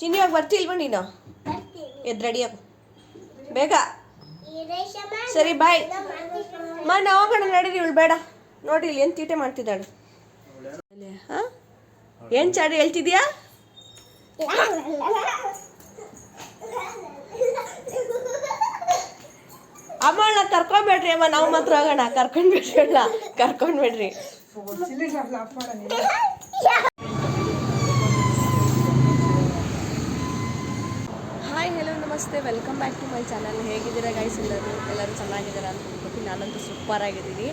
ಚಿನ್ನಿಯಾಗ ಬರ್ತಿಲ್ವ ನೀನು? ಎದ್ ರೆಡಿಯಾಗು ಬೇಗ. ಸರಿ ಬಾಯ್ ಮಾ, ನಾವು ಹೋಗೋಣ, ನಡೀರಿ, ಇವಳು ಬೇಡ. ನೋಡಿ, ಇಲ್ಲಿ ಏನು ತೀಟೆ ಮಾಡ್ತಿದ್ದಾಳೆ. ಹಾಂ? ಏನು ಚಾಡಿ ಹೇಳ್ತಿದ್ಯಾ? ಅಮ್ಮ ಕರ್ಕೊಂಡ್ಬೇಡ್ರಿ, ಅಮ್ಮ. ನಾವು ಮಾತ್ರ ಹೋಗೋಣ. ಕರ್ಕೊಂಡ್ಬಿಡ್ರಿ, ಅಲ್ಲ. ಕರ್ಕೊಂಡ್ಬಿಡ್ರಿ. ಹಾಯ್ ಹಲೋ ನಮಸ್ತೆ welcome back to my channel ಹೇಗಿದ್ದೀರಾ ಗೈಸ್ ಎಲ್ಲರೂ ಎಲ್ಲರೂ ಚೆನ್ನಾಗಿದ್ದೀರಾ ಅಂತ ಅನ್ಕೋತೀನಿ ನಾನಂತೂ ಸೂಪರ್ ಆಗಿದ್ದೀನಿ.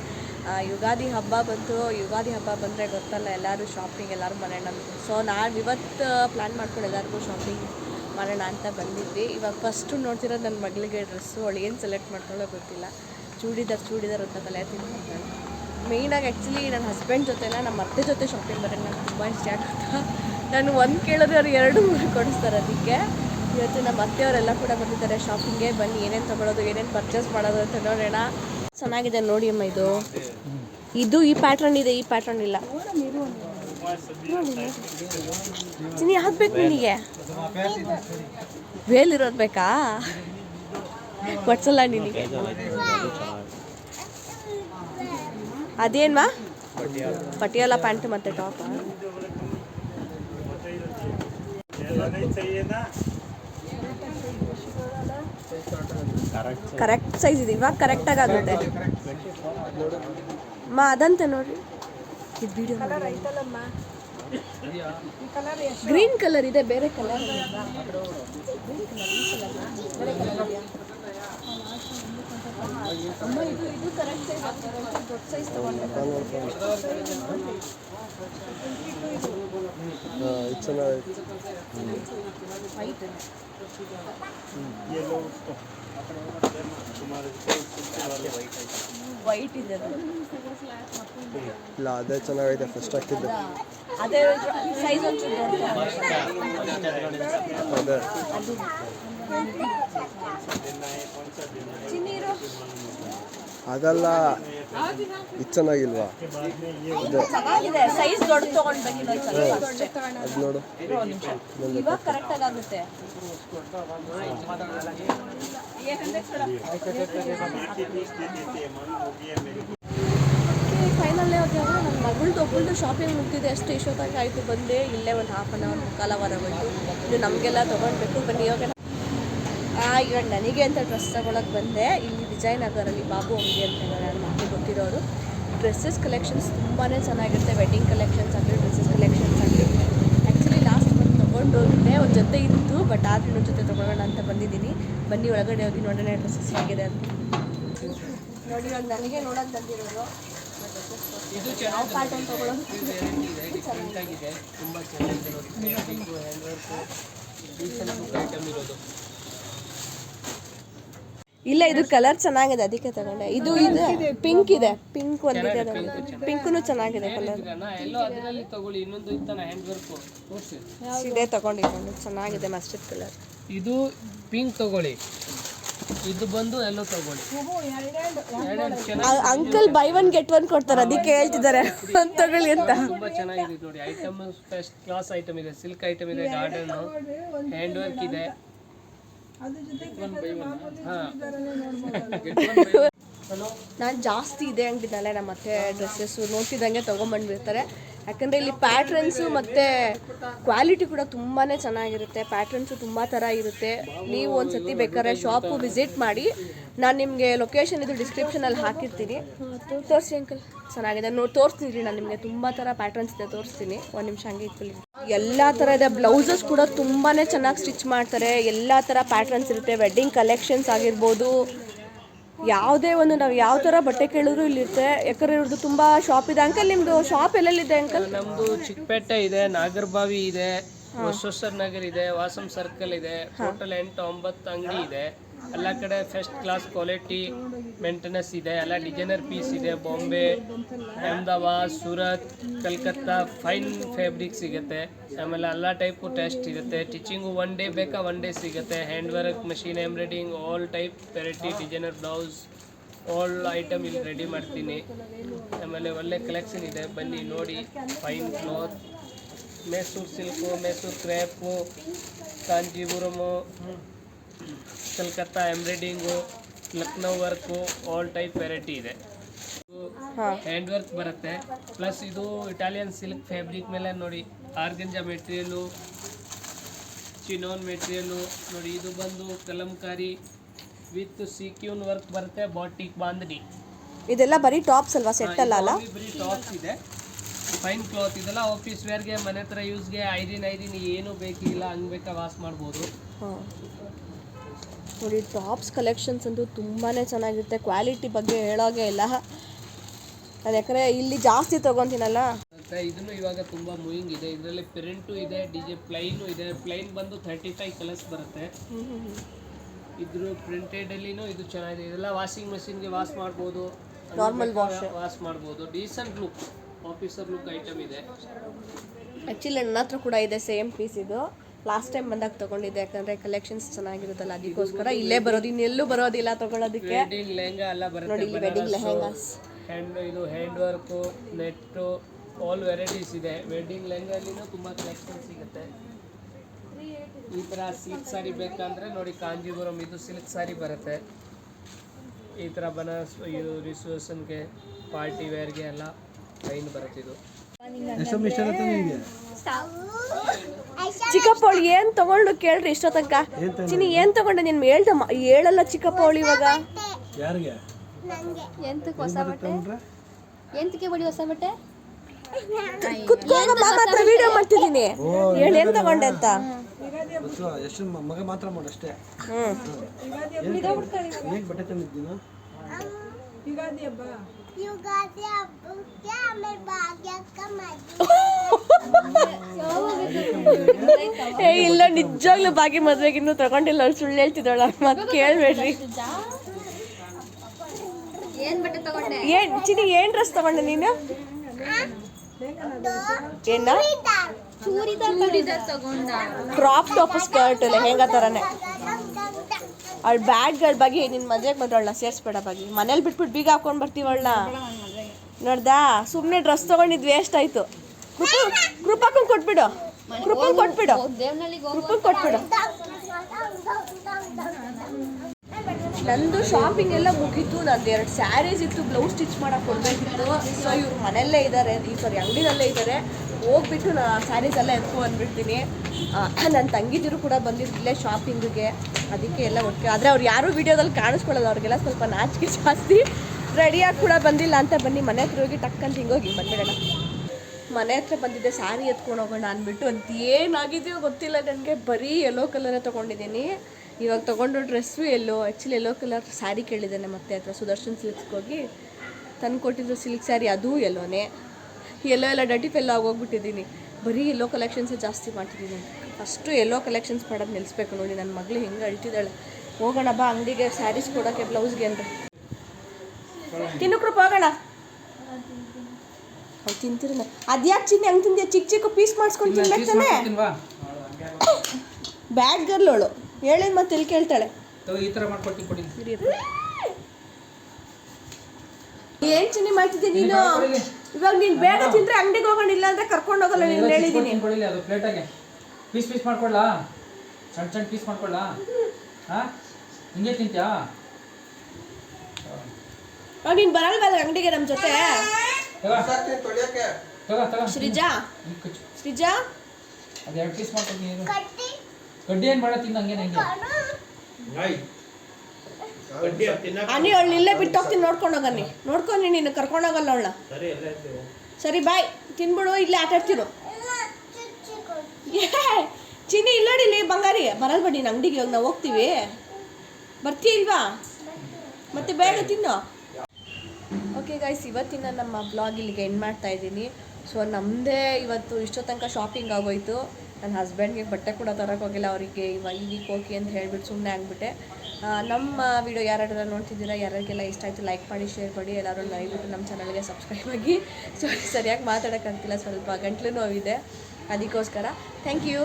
ಯುಗಾದಿ ಹಬ್ಬ ಬಂತು. ಯುಗಾದಿ ಹಬ್ಬ ಬಂದರೆ ಗೊತ್ತಲ್ಲ, ಎಲ್ಲರೂ ಶಾಪಿಂಗ್ ಎಲ್ಲರೂ ಮಾಡೋಣ ಸೊ ನಾನು ಇವತ್ತು ಪ್ಲ್ಯಾನ್ ಮಾಡ್ಕೊಂಡು ಎಲ್ಲರಿಗೂ ಶಾಪಿಂಗ್ ಮಾಡೋಣ ಅಂತ ಬಂದಿದ್ವಿ. ಇವಾಗ ಫಸ್ಟು ನೋಡ್ತಿರೋದು ನನ್ನ ಮಗಳಿಗೆ ಡ್ರೆಸ್ಸು ಅವಳು ಏನು ಸೆಲೆಕ್ಟ್ ಮಾಡ್ಕೊಳ್ಳೋ ಗೊತ್ತಿಲ್ಲ. ಚೂಡಿದಾರ್ ಚೂಡಿದಾರ್ ಅಂತ ತಲೆ ತಿಂತಿದ್ದಾಳೆ ಮೇಯ್ನಾಗಿ ಆ್ಯಕ್ಚುಲಿ ನನ್ನ ಹಸ್ಬೆಂಡ್ ಜೊತೆನ, ನಮ್ಮ ಅತ್ತೆ ಜೊತೆ ಶಾಪಿಂಗ್ ಬರೋಕ್ಕೆ ನಂಗೆ ತುಂಬ ಇಷ್ಟ ಆಗುತ್ತೆ ನಾನು ಒಂದು ಕೇಳಿದ್ರೆ ಅವ್ರು ಎರಡು ಮೂರು ಕೊಡಿಸ್ತಾರೆ ಅದಕ್ಕೆ. ಇವತ್ತು ನಮ್ಮ ಅತ್ತೆಯವರೆಲ್ಲ ಕೂಡ ಬಂದಿದ್ದಾರೆ ಶಾಪಿಂಗ್ಗೆ ಬನ್ನಿ, ಏನೇನು ತಗೊಳ್ಳೋದು ಏನೇನು ಪರ್ಚೇಸ್ ಮಾಡೋದು ಅಂತ ನೋಡೋಣ. ಚೆನ್ನಾಗಿದೆ ನೋಡಿ ಅಮ್ಮ ಇದು. ಇದು ಈ ಪ್ಯಾಟ್ರನ್ ಇದೆ, ಈ ಪ್ಯಾಟ್ರನ್ ಇಲ್ಲ. ಯಾವ್ದು ಬೇಕು ನಿನಗೆ? ಇರೋದು ಬೇಕಾ? ಕೊಡ್ಸಲ್ಲ ನಿನಗೆ. ಅದೇನ್ವಾ? ಪಟಿಯಾಲ ಪ್ಯಾಂಟ್ ಮತ್ತೆ ಟಾಪ್. ಕರೆಕ್ಟ್ ಸೈಜ್ ಇದೆ, ಇವಾಗ ಕರೆಕ್ಟಾಗಿ ಆಗುತ್ತೆ. ಮಾ, ಅದಂತೆ ನೋಡ್ರಿ. ಗ್ರೀನ್ ಕಲರ್ ಇದೆ, ಬೇರೆ ಕಲರ್ ಅಮ್ಮ ಇದು ಇದು ಕರೆಕ್ಟ್ ಸೈಜ್ ದೊಡ್ಡ ಸೈಜ್ ವೈಟ್ ಇದೆ. ಇಲ್ಲ ಅದೇ ಚೆನ್ನಾಗೈತೆ ಫಸ್ಟ್ ಹಾಕಿದ್ದು ಅದೇ ಸೈಜ್. ಅದೇ ಅದಲ್ಲ ಇದು ಚೆನ್ನಾಗಿಲ್ವಾ? ಚೆನ್ನಾಗಿದೆ. ಸೈಜ್ ದೊಡ್ಡ ಅದು ನೋಡು. ಇವಾಗ ಕರೆಕ್ಟಾಗಿ ಆಗುತ್ತೆ. ಫೈನಲ್ಲೇ ಹೋದಾಗ ನನ್ನ ಮಗಳ್ದು ಒಬ್ಬಳ್ದು ಶಾಪಿಂಗ್ ಮುಗ್ತಿದೆ ಅಷ್ಟು ಇಷ್ಟೊತ್ತಾಗಿ ಆಯಿತು. ಬಂದೆ ಇಲ್ಲೇ ಒಂದು ಹಾಫ್ ಆನ್ ಅವರ್ ಮುಕ್ಕಾಲ ಅವರ್ ಆಗೋಯ್ತು ಇದು ನಮಗೆಲ್ಲ ತೊಗೊಳ್ಬೇಕು ಬನ್ನಿ ಇವಾಗ ಈಗ ನನಗೆ ಅಂತ ಡ್ರೆಸ್ ತಗೊಳಕ್ಕೆ ಬಂದೆ. ಇಲ್ಲಿ ವಿಜಯನಗರಲ್ಲಿ ಬಾಬು ಅಂಗಡಿ ಅಂತ ನಾನು ಮಾತು ಗೊತ್ತಿರೋರು. ಡ್ರೆಸ್ಸಸ್ ಕಲೆಕ್ಷನ್ಸ್ ತುಂಬಾ ಚೆನ್ನಾಗಿರುತ್ತೆ. ವೆಡ್ಡಿಂಗ್ ಕಲೆಕ್ಷನ್ಸ್ ಆಗಲಿ ಡ್ರೆಸ್ಸಸ್ ಕಲೆಕ್ಷನ್ಸ್ ಆಗಲಿ. ಆ್ಯಕ್ಚುಲಿ ಲಾಸ್ಟ್ ಮಂತ್ ತೊಗೊಂಡು ಹೋಗಿದ್ದೆ. ಒಂದು ಜೊತೆ ಇತ್ತು ಬಟ್ ಆದರೆ ಇನ್ನೊಂದು ಜೊತೆ ತೊಗೊಳ್ಳೋಣ ಅಂತ ಬಂದಿದ್ದೀನಿ. ಬನ್ನಿ ಒಳಗಡೆ ಹೋಗಿ ನೋಡೋಣ ಡ್ರೆಸ್ಸಸ್ ಆಗಿದೆ ಅಂತ. ನೋಡಿ ಇವಾಗ ನನಗೆ ನೋಡೋಕೆ ಬಂದಿರೋದು. ಯಾವ ಪ್ಯಾಟರ್ನ್ ತೊಗೊಳೋದು ಚೆನ್ನಾಗಿದೆ. ತುಂಬ ಚೆನ್ನಾಗಿರೋದು ಐಟಮ್ ಇರೋದು. ಇಲ್ಲ ಇದು ಕಲರ್ ಚೆನ್ನಾಗಿದೆ ಅದಕ್ಕೆ ತಗೊಂಡೆ. ಇದು ಇದು ಪಿಂಕ್ ಇದೆ. ಪಿಂಕ್ ಒಂದಿದೆ ಪಿಂಕ್ನು ಚೆನ್ನಾಗಿದೆ ಕಲರ್ ಅದರಲ್ಲಿ ಇದೇ ತಗೊಂಡಿದ್ದೀನಿ ಚೆನ್ನಾಗಿದೆ ಮಸ್ಟರ್ಡ್ ಕಲರ್ ಇದು ಪಿಂಕ್ ತಗೊಳ್ಳಿ. ಇದು ಬಂದು ಎಲ್ಲೋ ತಗೊಳ್ಳಿ. Uncle buy one get one ಕೊಡ್ತಾರೆ. ಅದಕ್ಕೆ ಹೇಳ್ತಿದ್ದಾರೆ. ಒಂದ್ ತಗೊಳ್ಳಿ ಅಂತ. ತುಂಬಾ ಚೆನ್ನಾಗಿದೆ ನೋಡಿ. ಐಟಮ್ ಫಸ್ಟ್ ಕ್ಲಾಸ್ ಐಟಮ್ ಇದೆ. ಸಿಲ್ಕ್ ಐಟಮ್ ಇದೆ ಗಾರ್ಡನ್ ಹ್ಯಾಂಡ್ ವರ್ಕ್ ಇದೆ. ನಾನು ಜಾಸ್ತಿ ಇದೆ ಅಂಗಡಿನಲ್ಲೇ ನಮ್ಮ ಮತ್ತೆ ಡ್ರೆಸ್ಸಸ್ಸು ನೋಡ್ತಿದ್ದಂಗೆ ತೊಗೊಂಬಂದ್ಬಿಡ್ತಾರೆ ಯಾಕಂದರೆ ಇಲ್ಲಿ ಪ್ಯಾಟ್ರನ್ಸು ಮತ್ತು ಕ್ವಾಲಿಟಿ ಕೂಡ ತುಂಬಾ ಚೆನ್ನಾಗಿರುತ್ತೆ. ಪ್ಯಾಟ್ರನ್ಸು ತುಂಬ ಥರ ಇರುತ್ತೆ. ನೀವು ಒಂದು ಸತಿ ಬೇಕಾದ್ರೆ ಶಾಪು ವಿಸಿಟ್ ಮಾಡಿ. ನಾನು ನಿಮಗೆ ಲೊಕೇಶನ್ ಇದು ಡಿಸ್ಕ್ರಿಪ್ಷನಲ್ಲಿ ಹಾಕಿರ್ತೀನಿ. ತೋರಿಸಿ. ಅಂಕಲ್ ಚೆನ್ನಾಗಿದೆ. ನೋಡಿ ತೋರಿಸ್ತೀನಿ ನಾನು ನಿಮಗೆ ತುಂಬ ಥರ ಪ್ಯಾಟ್ರನ್ಸ್ ಇದೆ ತೋರಿಸ್ತೀನಿ. ಒಂದು ನಿಮಿಷ ಹಂಗೆ ಇಟ್ಕೊಳ್ಳಿ. ಎಲ್ಲ ಥರ ಇದೆ ಬ್ಲೌಸಸ್ ಕೂಡ ತುಂಬಾ ಚೆನ್ನಾಗಿ ಸ್ಟಿಚ್ ಮಾಡ್ತಾರೆ. ಎಲ್ಲ ಥರ ಪ್ಯಾಟರ್ನ್ಸ್ ಇರುತ್ತೆ. ವೆಡ್ಡಿಂಗ್ ಕಲೆಕ್ಷನ್ಸ್ ಆಗಿರ್ಬೋದು ಯಾವುದೇ ಒಂದು ನಾವು ಯಾವ ಥರ ಬಟ್ಟೆ ಕೇಳಿದ್ರು ಇಲ್ಲಿರುತ್ತೆ ಯಾಕಂದ್ರೆ ಇವ್ರದ್ದು ತುಂಬ ಶಾಪ್ ಇದೆ. ಅಂಕಲ್ ನಿಮ್ಮದು ಶಾಪ್ ಎಲ್ಲೆಲ್ಲಿದೆ ಅಂಕಲ್ ನಮ್ದು ಚಿಕ್ಕಪೇಟೆ ಇದೆ ನಾಗರಬಾವಿ ಇದೆ ಬಸವೇಶ್ವರ ನಗರ್ ಇದೆ ವಾಸಂ ಸರ್ಕಲ್ ಇದೆ ಟೋಟಲ್ ಎಂಟು ಒಂಬತ್ತು ಅಂಗಡಿ ಇದೆ. ಎಲ್ಲ ಕಡೆ ಫಸ್ಟ್ ಕ್ಲಾಸ್ ಕ್ವಾಲಿಟಿ ಮೇಂಟೆನೆನ್ಸ್ ಇದೆ, ಎಲ್ಲ ಡಿಸೈನರ್ ಪೀಸ್ ಇದೆ ಬಾಂಬೆ ಅಹಮದಾಬಾದ್ ಸೂರತ್ ಕಲ್ಕತ್ತಾ ಫೈನ್ ಫ್ಯಾಬ್ರಿಕ್ ಸಿಗುತ್ತೆ. ಆಮೇಲೆ ಎಲ್ಲ ಟೈಪು ಟೆಸ್ಟ್ ಇರುತ್ತೆ. ಸ್ಟಿಚಿಂಗು ಒನ್ ಡೇ ಬೇಕಾ ಒನ್ ಡೇ ಸಿಗುತ್ತೆ. Hand work machine embroidering all type variety designer blouse all item ಇಲ್ಲಿ ರೆಡಿ ಮಾಡ್ತೀನಿ. ಆಮೇಲೆ ಆಮೇಲೆ ಒಳ್ಳೆ ಕಲೆಕ್ಷನ್ ಇದೆ. ಬನ್ನಿ ನೋಡಿ. Fine cloth Mysore silk Mysore crepe Kanchipuram Calcutta embroidering Lucknow work all type variety ಇದೆ. ಹ್ಯಾಂಡ್ ವರ್ಕ್ ಬರುತ್ತೆ. ಪ್ಲಸ್ ಇದು ಇಟಾಲಿಯನ್ ಸಿಲ್ಕ್ ಫ್ಯಾಬ್ರಿಕ್ ಮೇಲೆ ನೋಡಿ ಆರ್ಗಂಜಾ ಮೆಟೀರಿಯಲು ಚಿನೋನ್ ಮೆಟೀರಿಯಲು ನೋಡಿ ಇದು ಬಂದು ಕಲಂಕಾರಿ ವಿತ್ ಸಿಕ್ಯೂನ್ ವರ್ಕ್ ಬರುತ್ತೆ ಬಾಟಿಕ್ ಬಾಂಧನಿ ಇದೆಲ್ಲ ಬರೀ ಟಾಪ್ಸ್ ಅಲ್ವಾ? ಸೆಟ್ ಅಲ್ಲ ಅಲ್ಲ ಬರೀ ಟಾಪ್ಸ್ ಇದೆ. ಫೈನ್ ಕ್ಲಾತ್ ಇದೆಲ್ಲ ಆಫೀಸ್ ವೇರ್ಗೆ ಮನೆ ಹತ್ರ ಯೂಸ್ಗೆ ಐದಿನ ಐದಿನ ಏನು ಬೇಕಿಲ್ಲ ಹಂಗೆ ಬೇಕಾ ವಾಸ್ ಮಾಡ್ಬೋದು. ನೋಡಿ ಟಾಪ್ಸ್ ಕಲೆಕ್ಷನ್ಸ್ ಅಂತೂ ತುಂಬಾ ಚೆನ್ನಾಗಿರುತ್ತೆ. ಕ್ವಾಲಿಟಿ ಬಗ್ಗೆ ಹೇಳೋಗೆ ಇಲ್ಲ. ಅದು ಯಾಕಂದರೆ ಇಲ್ಲಿ ಜಾಸ್ತಿ ತೊಗೊತೀನಲ್ಲ? ಇದನ್ನು ಇವಾಗ ತುಂಬ ಮೂವಿಂಗ್ ಇದೆ. ಇದರಲ್ಲಿ ಪ್ರಿಂಟು ಇದೆ ಡಿಜೆ ಪ್ಲೈನು ಇದೆ. ಪ್ಲೈನ್ ಬಂದು ಥರ್ಟಿ ಫೈವ್ ಕಲರ್ಸ್ ಬರುತ್ತೆ. ಇದ್ರ ಪ್ರಿಂಟೆಡ್ ಅಲ್ಲಿನೂ ಇದು ಚೆನ್ನಾಗಿದೆ. ಇದೆಲ್ಲ ವಾಷಿಂಗ್ ಮಷಿನ್ಗೆ ವಾಶ್ ಮಾಡ್ಬೋದು. ನಾರ್ಮಲ್ ವಾಶ್ ವಾಶ್ ಮಾಡ್ಬೋದು. Decent look officer look item ಇದೆ. ಆ್ಯಕ್ಚುಲಿ ನನ್ನ ಹತ್ರ ಕೂಡ ಇದೆ ಸೇಮ್ ಪೀಸ್ ಇದು. ಲಾಸ್ಟ್ ಟೈಮ್ ಬಂದಾಗ ತಗೊಂಡಿದ್ದೆ ಯಾಕಂದ್ರೆ ಕಲೆಕ್ಷನ್ಸ್ ಚೆನ್ನಾಗಿರುತ್ತಲ್ಲ ಅದಕ್ಕೋಸ್ಕರ ಇಲ್ಲೇ ಬರೋದು ಇನ್ನೆಲ್ಲೂ ಬರೋದಿಲ್ಲ ತಗೊಳ್ಳೋದಕ್ಕೆ ವೆಡ್ಡಿಂಗ್ ಲೆಹಂಗಾ ಎಲ್ಲ ನೋಡಿ ಇಲ್ಲಿ ವೆಡ್ಡಿಂಗ್ ಲೆಹೆಂಗಾಸ್ ಹ್ಯಾಂಡ್ ಇದು hand work net all varieties ಇದೆ. ವೆಡ್ಡಿಂಗ್ ಲೆಹಂಗಲ್ಲಿನೂ ತುಂಬ ಕಲೆಕ್ಷನ್ ಸಿಗುತ್ತೆ. ಈ ಥರ ಸಿಲ್ಕ್ ಸಾರಿ ಬೇಕಂದ್ರೆ ನೋಡಿ ಕಾಂಜಿಪುರಂ ಇದು ಸಿಲ್ಕ್ ಸಾರಿ ಬರುತ್ತೆ. ಈ ಥರ ಬನಾರಸ್ ಇದು ರಿಸರ್ವೇಷನ್ಗೆ ಪಾರ್ಟಿ ವೇರ್ಗೆ ಎಲ್ಲ ಫೈನ್ ಬರುತ್ತೆ ಇದು. ಚಿಕ್ಕಪ್ಪವಳು ಏನು ತಗೊಂಡು ಕೇಳ್ರಿ ಇಷ್ಟೋ ತನಕ? ಚಿನಿ ಏನು ತಗೊಂಡೆ ನೀನು ಹೇಳ್ದಮ್ಮ ಹೇಳಲ್ಲ ಚಿಕ್ಕಪ್ಪವಳು ಇವಾಗ? ಯಾರಿಗೆ? ಎಂತಕ್ಕೆ ಹೊಸ ಬಟ್ಟೆ? ಎಂತಕ್ಕೆ ಬಡಿ ಹೊಸ ಬಟ್ಟೆ? ಕುತ್ಕೋಗ ಮಾಮ ಹತ್ರ ವಿಡಿಯೋ ಮಾಡ್ತಿದ್ದೀನಿ. ಹೇಳಿ ಏನು ತಗೊಂಡೆ ಅಂತ? ಎಷ್ಟು ಮಗ ಮಾತ್ರ ಮಾಡಷ್ಟೇ ಹ್ಞೂ ತಂದಿದ್ದೀನಿ? ಯುಗಾದಿ ತಂದಿದ್ದೀನ ಏ ಇಲ್ಲ ನಿಜವಾಗ್ಲೂ ಬಾಗಿ ಮದ್ವೆಗೆ ಇನ್ನೂ ತಗೊಂಡಿಲ್ಲ. ಅವ್ಳು ಸುಳ್ಳು ಹೇಳ್ತಿದ್ದಾಳ ಮತ್ ಕೇಳ್ಬೇಡ್ರಿ. ಏನ್ ಚಿನಿ ಏನ್ ಡ್ರೆಸ್ ತಗೊಂಡೆ ನೀನು? ಏನ? ಕ್ರಾಪ್ ಟಾಪ್ ಸ್ಕರ್ಟ್ ಲೆಹೆಂಗಾ ಥರನೇ ಅವಳ ಬ್ಯಾಡ್ಗಳ ಬಗ್ಗೆ ನಿನ್ನ ಮದ್ವೆಗೆ ಬಂದವಳನ್ನ ಸೇರಿಸ್ಬೇಡ ಬಗ್ಗೆ. ಮನೇಲಿ ಬಿಟ್ಬಿಟ್ಟು ಬೀಗ ಹಾಕೊಂಡು ಬರ್ತೀವಳನ್ನ ನೋಡ್ದಾ? ಸುಮ್ಮನೆ ಡ್ರೆಸ್ ತಗೊಂಡಿದ್ ವೇಸ್ಟ್ ಆಯ್ತು. ಕೃಪ ಕೊಟ್ಬಿಡು. ಕೃಪಂಗೆ ಕೊಟ್ಬಿಡು. ಕೃಪಂಗೆ ಕೊಟ್ಬಿಡು. ನಂದು ಶಾಪಿಂಗ್ ಎಲ್ಲ ಮುಗೀತು. ನಂದು ಎರಡು ಸ್ಯಾರೀಸ್ ಇತ್ತು ಬ್ಲೌಸ್ ಸ್ಟಿಚ್ ಮಾಡಕ್ಕೆ ಕೊಡಬೇಕಿತ್ತು ಸೊ ಇವ್ರು ಮನೆಯಲ್ಲೇ ಇದ್ದಾರೆ ಈ ಸಾರಿ ಅಂಗಡಿನಲ್ಲೇ ಇದ್ದಾರೆ ಹೋಗ್ಬಿಟ್ಟು ನಾ ಸ್ಯಾರೀಸ್ ಎಲ್ಲ ಎತ್ಕೊ ಬಂದ್ಬಿಡ್ತೀನಿ. ನನ್ನ ತಂಗಿದಿರು ಕೂಡ ಬಂದಿದ್ರು ಇಲ್ಲೇ ಶಾಪಿಂಗಿಗೆ ಅದಕ್ಕೆ ಎಲ್ಲ ಒಟ್ಟಿಗೆ ಆದರೆ ಅವ್ರು ಯಾರೂ ವಿಡಿಯೋದಲ್ಲಿ ಕಾಣಿಸ್ಕೊಳ್ಳೋದು ಅವ್ರಿಗೆಲ್ಲ ಸ್ವಲ್ಪ ನಾಚಿಕೆ ಜಾಸ್ತಿ. ರೆಡಿಯಾಗಿ ಕೂಡ ಬಂದಿಲ್ಲ ಅಂತ ಬನ್ನಿ, ಮನೆ ಹತ್ರ ಹೋಗಿ ಟಕ್ಕಂತ ಹಿಂಗೋಗಿ ಬಂದ್ಬಿಡೋಣ. ಮನೆ ಹತ್ರ ಬಂದಿದ್ದೆ ಸ್ಯಾರಿ ಎತ್ಕೊಂಡು ಹೋಗೋಣ ಅಂದ್ಬಿಟ್ಟು ಅಂತ ಏನಾಗಿದೆಯೋ ಗೊತ್ತಿಲ್ಲ ನನಗೆ. ಬರೀ ಯೆಲ್ಲೋ ಕಲರೇ ತೊಗೊಂಡಿದ್ದೀನಿ. ಇವಾಗ ತೊಗೊಂಡು ಡ್ರೆಸ್ಸು ಎಲ್ಲೋ ಆ್ಯಕ್ಚುಲಿ ಎಲ್ಲೋ ಕಲರ್ ಸ್ಯಾರಿ ಕೇಳಿದ್ದೇನೆ ಮತ್ತೆ ಹತ್ರ ಸುದರ್ಶನ್ ಸಿಲ್ಕ್ಸ್ಗೆ ಹೋಗಿ. ತಂದು ಕೊಟ್ಟಿದ್ರು ಸಿಲ್ಕ್ ಸ್ಯಾರಿ ಅದೂ ಎಲ್ಲೋನೇ ಎಲ್ಲೋ ಎಲ್ಲ ಡಟಿ ಫೆಲ್ಲ ಆಗೋಗ್ಬಿಟ್ಟಿದ್ದೀನಿ. ಬರೀ ಎಲ್ಲೋ ಕಲೆಕ್ಷನ್ಸೇ ಜಾಸ್ತಿ ಮಾಡ್ತಿದ್ದೀನಿ. ಫಸ್ಟು ಎಲ್ಲೋ ಕಲೆಕ್ಷನ್ಸ್ ಮಾಡೋದು ನಿಲ್ಲಿಸ್ಬೇಕು ನೋಡಿ ನನ್ನ ಮಗಳು ಹೆಂಗೆ ಅಳ್ತಿದ್ದಾಳೆ. ಹೋಗೋಣ ಬಾ ಅಂಗಡಿಗೆ ಸ್ಯಾರೀಸ್ ಕೊಡೋಕ್ಕೆ ಬ್ಲೌಸ್ಗೆ ಅಂದರೆ. ತಿನ್ನಕ್ರಪ್ಪ ಹೋಗೋಣ. ಅವ್ನು ತಿಂತಿರಲ್ಲ ಅದ್ಯಾಕೆ ಚಿನ್ನಿ ಹಂಗೆ ತಿಂದೆ ಚಿಕ್ಕ ಚಿಕ್ಕ ಪೀಸ್ ಮಾಡಿಸ್ಕೊಂಡು ತಿನ್ಬೇಕು ತಾನೆ? ಬ್ಯಾಡ್ ಗರ್ಲ್ ಅವಳು ಹೇಳಿದ್ ಮತ್ತೆ ಇಲ್ಲಿ ಕೇಳ್ತಾಳೆ? ಈ ಥರ ಮಾಡ್ಕೊಟ್ಟು ಕೊಡಿ. ಏನ್ ಚಿನ್ನಿ ಮಾಡ್ತಿದ್ದೆ ನೀನು? ಇವಾಗ ನೀನ್ ಬೇಗ ತಿಂದ್ರೆ ಅಂಗಡಿಗೆ ಹೋಗೋಣ ಇಲ್ಲ ಅಂದ್ರೆ ಕರ್ಕೊಂಡು ಹೋಗಲ್ಲ ನೀನು ಹೇಳಿದೀನಿ. ಕೊಡಿಲ್ಲ ಅದು ಪ್ಲೇಟಾಗೆ ಪೀಸ್ ಪೀಸ್ ಮಾಡ್ಕೊಳ್ಳಾ ಸಣ್ಣ ಸಣ್ಣ ಪೀಸ್ ಮಾಡ್ಕೊಳ್ಳಾ ಹಾ? ಹಿಂಗೆ ತಿಂತ್ಯಾ? ಇವಾಗ ನೀನ್ ಬರಲ್ವಲ್ಲ ಅಂಗಡಿಗೆ ನಮ್ಮ ಜೊತೆ. ಶ್ರೀಜಾ. ಶ್ರೀಜಾ. ಅದು ಎರಡು ಪೀಸ್ ಮಾಡ್ಕೊಡ್ತೀನಿ ಏನು ಕಡ್ಡಿ. ಏನು ಮಾಡ ತಿಂದಂಗೆ ಹಂಗೆ. ನಂಗೆ ಅನಿ ಅವಳು ಇಲ್ಲೇ ಬಿಟ್ಟು ಹೋಗ್ತೀನಿ ನೋಡ್ಕೊಂಡು ಹೋಗನ್ನಿ ನೋಡ್ಕೊಂಡು ನೀನು ಕರ್ಕೊಂಡೋಗಲ್ಲ ಅವಳ ಸರಿ ಬಾಯ್ ತಿನ್ಬಿಡು ಇಲ್ಲೇ ಆಟ ಆಡ್ತಿರು. ಏ, ಚಿನ್ನಿ ಇಲ್ಲ ನೋಡಿ ಇಲ್ಲಿ ಬಂಗಾರಿ. ಬರಲ್ ನೀನು ಅಂಗಡಿಗೆ ಇವಾಗ ನಾವು ಹೋಗ್ತೀವಿ. ಬರ್ತೀಯ ಇಲ್ವಾ? ಮತ್ತೆ ಬೇಗ ತಿನ್ನು. ಓಕೆ ಗೈಸ್ ಇವತ್ತಿನ ನಮ್ಮ ಬ್ಲಾಗ್ ಇಲ್ಲಿಗೆ ಎಂಡ್ ಮಾಡ್ತಾ ಇದ್ದೀನಿ. ಸೊ ನಮ್ಮದೇ ಇವತ್ತು ಇಷ್ಟೋ ತನಕ ಶಾಪಿಂಗ್ ಆಗೋಯ್ತು. ನನ್ನ ಹಸ್ಬೆಂಡ್ಗೆ ಬಟ್ಟೆ ಕೂಡ ತರಕ್ಕೆ ಹೋಗಿಲ್ಲ. ಅವರಿಗೆ ಇವಾಗ ವೀಕ್ ಓಕೆ ಅಂತ ಹೇಳ್ಬಿಟ್ಟು ಸುಮ್ಮನೆ ಆಗಿಬಿಟ್ಟೆ. ನಮ್ಮ ವಿಡಿಯೋ ಯಾರ್ಯಾರೆಲ್ಲ ನೋಡ್ತಿದ್ದೀರಾ ಯಾರ್ಯಾರಿಗೆಲ್ಲ ಇಷ್ಟ ಆಯಿತು ಲೈಕ್ ಮಾಡಿ ಶೇರ್ ಮಾಡಿ, ಎಲ್ಲರೂ ದಯವಿಟ್ಟು ನಮ್ಮ ಚಾನಲ್ಗೆ ಸಬ್ಸ್ಕ್ರೈಬ್ ಆಗಿ. ಸೊ ಸರಿಯಾಗಿ ಮಾತಾಡೋಕ್ಕಾಗ್ತಿಲ್ಲ ಸ್ವಲ್ಪ ಗಂಟ್ಲು ನೋವಿದೆ. ಅದಕ್ಕೋಸ್ಕರ. Thank you